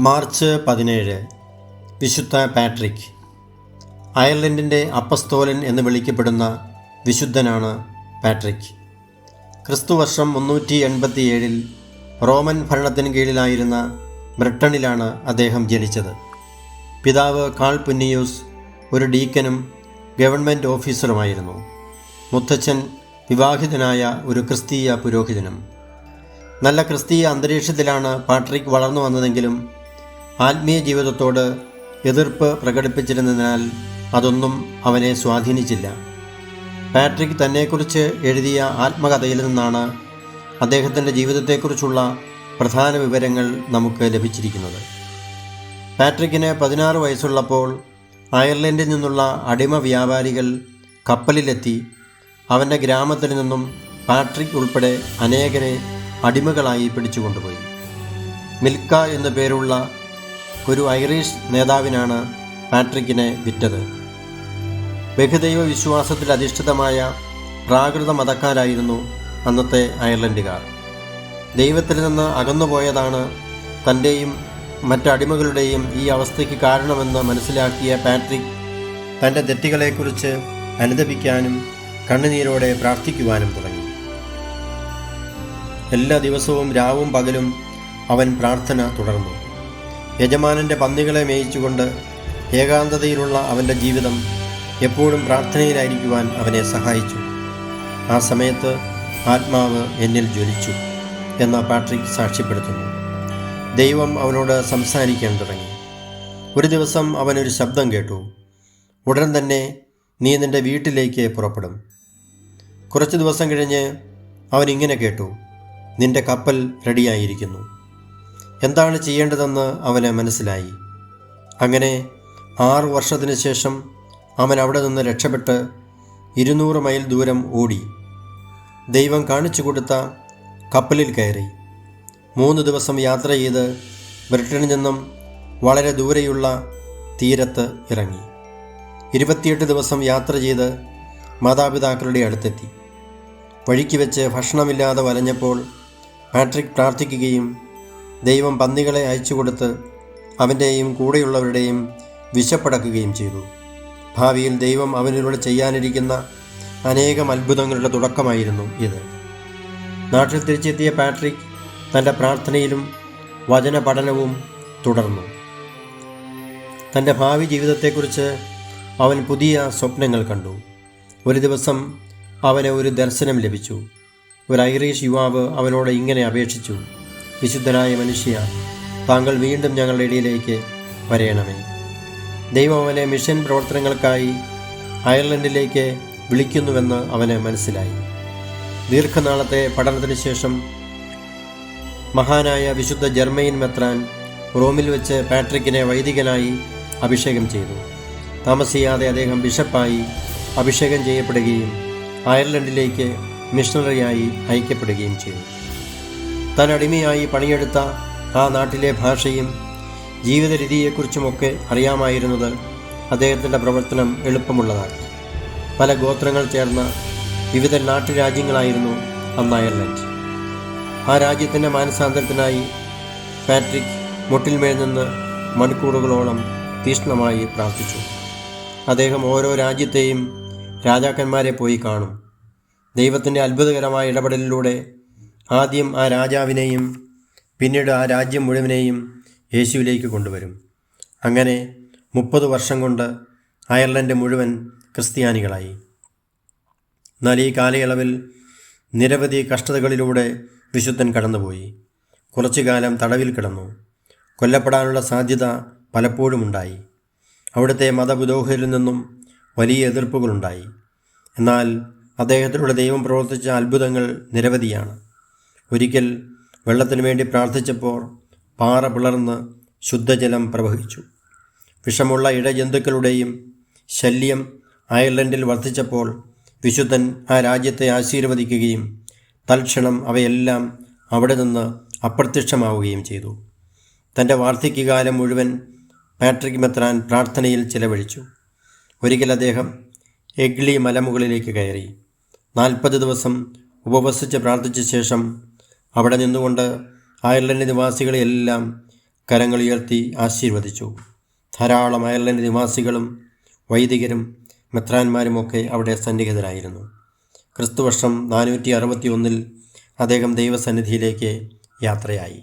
March പതിനേഴ്. വിശുദ്ധ Patrick. അയർലൻഡിന്റെ അപ്പസ്തോലൻ എന്ന് വിളിക്കപ്പെടുന്ന വിശുദ്ധനാണ് പാട്രിക്. ക്രിസ്തുവർഷം മുന്നൂറ്റി എൺപത്തി ഏഴിൽ റോമൻ ഭരണത്തിന് കീഴിലായിരുന്ന ബ്രിട്ടണിലാണ് അദ്ദേഹം ജനിച്ചത്. പിതാവ് കാൾ പുന്നിയൂസ് ഒരു ഡീക്കനും ഗവൺമെന്റ് ഓഫീസറുമായിരുന്നു. മുത്തച്ഛൻ വിവാഹിതനായ ഒരു ക്രിസ്തീയ പുരോഹിതനും. നല്ല ക്രിസ്തീയ അന്തരീക്ഷത്തിലാണ് പാട്രിക് വളർന്നു വന്നതെങ്കിലും ആത്മീയ ജീവിതത്തോട് എതിർപ്പ് പ്രകടിപ്പിച്ചിരുന്നതിനാൽ അതൊന്നും അവനെ സ്വാധീനിച്ചില്ല. പാട്രിക് തന്നെക്കുറിച്ച് എഴുതിയ ആത്മകഥയിൽ നിന്നാണ് അദ്ദേഹത്തിന്റെ ജീവിതത്തെക്കുറിച്ചുള്ള പ്രധാന വിവരങ്ങൾ നമുക്ക് ലഭിച്ചിരിക്കുന്നത്. പാട്രിക്കിന് പതിനാറ് വയസ്സുള്ളപ്പോൾ അയർലൻഡിൽ നിന്നുള്ള അടിമ വ്യാപാരികൾ കപ്പലിലെത്തി അവന്റെ ഗ്രാമത്തിൽ നിന്നും പാട്രിക് ഉൾപ്പെടെ അനേകരെ അടിമകളായി പിടിച്ചുകൊണ്ടുപോയി. മിൽക്ക എന്നു പേരുള്ള ഒരു ഐറിഷ് നേതാവിനാണ് പാട്രിക്കിനെ വിറ്റത്. ബഹുദൈവ വിശ്വാസത്തിൽ അധിഷ്ഠിതമായ പ്രാകൃത മതക്കാരായിരുന്നു അന്നത്തെ അയർലൻഡുകാർ. ദൈവത്തിൽ നിന്ന് അകന്നുപോയതാണ് തന്റെയും മറ്റടിമകളുടെയും ഈ അവസ്ഥയ്ക്ക് കാരണമെന്ന് മനസ്സിലാക്കിയ പാട്രിക് തന്റെ തെറ്റുകളെക്കുറിച്ച് അനുദപിക്കാനും കണ്ണുനീരോടെ പ്രാർത്ഥിക്കുവാനും തുടങ്ങി. എല്ലാ ദിവസവും രാവും പകലും അവൻ പ്രാർത്ഥന തുടർന്നു. യജമാനന്റെ പന്നികളെ മേയിച്ചുകൊണ്ട് ഏകാന്തതയിലുള്ള അവന്റെ ജീവിതം എപ്പോഴും പ്രാർത്ഥനയിലായിരിക്കുവാൻ അവനെ സഹായിച്ചു. ആ സമയത്ത് ആത്മാവ് എന്നിൽ ജ്വലിച്ചു എന്ന പാട്രിക് സാക്ഷ്യപ്പെടുത്തുന്നു. ദൈവം അവനോട് സംസാരിക്കാൻ തുടങ്ങി. ഒരു ദിവസം അവനൊരു ശബ്ദം കേട്ടു. ഉടൻ തന്നെ നീ നിന്റെ വീട്ടിലേക്ക് പുറപ്പെടും. കുറച്ച് ദിവസം കഴിഞ്ഞ് അവൻ ഇങ്ങനെ കേട്ടു. നിന്റെ കപ്പൽ റെഡിയായിരിക്കുന്നു. എന്താണ് ചെയ്യേണ്ടതെന്ന് അവന് മനസ്സിലായി. അങ്ങനെ ആറു വർഷത്തിന് ശേഷം അവൻ അവിടെ നിന്ന് രക്ഷപ്പെട്ട് ഇരുന്നൂറ് മൈൽ ദൂരം ഓടി. ദൈവം കാണിച്ചു കൊടുത്ത കപ്പലിൽ കയറി. മൂന്ന് ദിവസം യാത്ര ചെയ്ത് ബ്രിട്ടനിൽ നിന്നും വളരെ ദൂരെയുള്ള തീരത്ത് ഇറങ്ങി. ഇരുപത്തിയെട്ട് ദിവസം യാത്ര ചെയ്ത് മാതാപിതാക്കളുടെ അടുത്തെത്തി. വഴിക്ക് വെച്ച് ഭക്ഷണമില്ലാതെ വലഞ്ഞപ്പോൾ പാട്രിക് പ്രാർത്ഥിക്കുകയും ദൈവം പന്നികളെ അയച്ചു കൊടുത്ത് അവന്റെയും കൂടെയുള്ളവരുടെയും വിശപ്പടക്കുകയും ചെയ്തു. ഭാവിയിൽ ദൈവം അവനിലൂടെ ചെയ്യാനിരിക്കുന്ന അനേകം അത്ഭുതങ്ങളുടെ തുടക്കമായിരുന്നു ഇത്. നാട്ടിൽ തിരിച്ചെത്തിയ പാട്രിക് തന്റെ പ്രാർത്ഥനയിലും വചന പഠനവും തുടർന്നു. തന്റെ ഭാവി ജീവിതത്തെക്കുറിച്ച് അവൻ പുതിയ സ്വപ്നങ്ങൾ കണ്ടു. ഒരു ദിവസം അവന് ഒരു ദർശനം ലഭിച്ചു. ഒരു ഐറിഷ് യുവാവ് അവനോട് ഇങ്ങനെ അപേക്ഷിച്ചു. വിശുദ്ധനായ മനുഷ്യ താങ്കൾ വീണ്ടും ഞങ്ങളുടെ ഇടയിലേക്ക് വരയണമേ ദൈവം മിഷൻ പ്രവർത്തനങ്ങൾക്കായി അയർലൻഡിലേക്ക് വിളിക്കുന്നുവെന്ന് അവന് മനസ്സിലായി. ദീർഘനാളത്തെ പഠനത്തിന് ശേഷം മഹാനായ വിശുദ്ധ ജർമ്മയിൻ മെത്രാൻ റോമിൽ വെച്ച് പാട്രിക്കിനെ വൈദികനായി അഭിഷേകം ചെയ്തു. താമസിയാതെ അദ്ദേഹം ബിഷപ്പായി അഭിഷേകം ചെയ്യപ്പെടുകയും അയർലൻഡിലേക്ക് മിഷണറിയായി അയക്കപ്പെടുകയും ചെയ്തു. താൻ അടിമയായി പണിയെടുത്ത ആ നാട്ടിലെ ഭാഷയും ജീവിത രീതിയെക്കുറിച്ചുമൊക്കെ അറിയാമായിരുന്നത് അദ്ദേഹത്തിന്റെ പ്രവർത്തനം എളുപ്പമുള്ളതാക്കി പല ഗോത്രങ്ങൾ ചേർന്ന വിവിധ നാട്ടുരാജ്യങ്ങളായിരുന്നു അന്ന് അയർലൻഡ്. ആ രാജ്യത്തിന്റെ മാനസാന്തരത്തിനായി പാട്രിക് മുട്ടിൽമേൽ നിന്ന് മണിക്കൂറുകളോളം തീഷ്ണമായി പ്രാർത്ഥിച്ചു. അദ്ദേഹം ഓരോ രാജ്യത്തെയും രാജാക്കന്മാരെ പോയി കാണും. ദൈവത്തിന്റെ അത്ഭുതകരമായ ഇടപെടലിലൂടെ ആദ്യം ആ രാജാവിനെയും പിന്നീട് ആ രാജ്യം മുഴുവനെയും യേശുവിലേക്ക് കൊണ്ടുവരും. അങ്ങനെ മുപ്പത് വർഷം കൊണ്ട് അയർലൻഡ് മുഴുവൻ ക്രിസ്ത്യാനികളായി. എന്നാൽ ഈ കാലയളവിൽ നിരവധി കഷ്ടതകളിലൂടെ വിശുദ്ധൻ കടന്നുപോയി. കുറച്ചു കാലം തടവിൽ കിടന്നു. കൊല്ലപ്പെടാനുള്ള സാധ്യത പലപ്പോഴും ഉണ്ടായി അവിടുത്തെ മതപുരോഹിതരിൽ നിന്നും വലിയ എതിർപ്പുകളുണ്ടായി. എന്നാൽ അദ്ദേഹത്തിലൂടെ ദൈവം പ്രവർത്തിച്ച അത്ഭുതങ്ങൾ നിരവധിയാണ്. ഒരിക്കൽ വെള്ളത്തിനു വേണ്ടി പ്രാർത്ഥിച്ചപ്പോൾ പാറ പിളർന്ന് ശുദ്ധജലം പ്രവഹിച്ചു. വിഷമുള്ള ഇഴജന്തുക്കളുടെയും ശല്യം അയർലൻഡിൽ വർദ്ധിച്ചപ്പോൾ വിശുദ്ധൻ ആ രാജ്യത്തെ ആശീർവദിക്കുകയും തൽക്ഷണം അവയെല്ലാം അവിടെ നിന്ന് അപ്രത്യക്ഷമാവുകയും ചെയ്തു. തന്റെ വാർദ്ധക്യകാലം മുഴുവൻ പാട്രിക് മെത്രാൻ പ്രാർത്ഥനയിൽ ചിലവഴിച്ചു. ഒരിക്കൽ അദ്ദേഹം എഗ്ലി മലമുകളിലേക്ക് കയറി. നാൽപ്പത് ദിവസം ഉപവസിച്ച് പ്രാർത്ഥിച്ച ശേഷം അവിടെ നിന്നുകൊണ്ട് അയർലൻഡ് നിവാസികളെയെല്ലാം കരങ്ങളുയർത്തി ആശീർവദിച്ചു. ധാരാളം അയർലൻഡ് നിവാസികളും വൈദികരും മെത്രാന്മാരുമൊക്കെ അവിടെ സന്നിഹിതരായിരുന്നു. ക്രിസ്തുവർഷം നാനൂറ്റി അറുപത്തി ഒന്നിൽ അദ്ദേഹം ദൈവസന്നിധിയിലേക്ക് യാത്രയായി.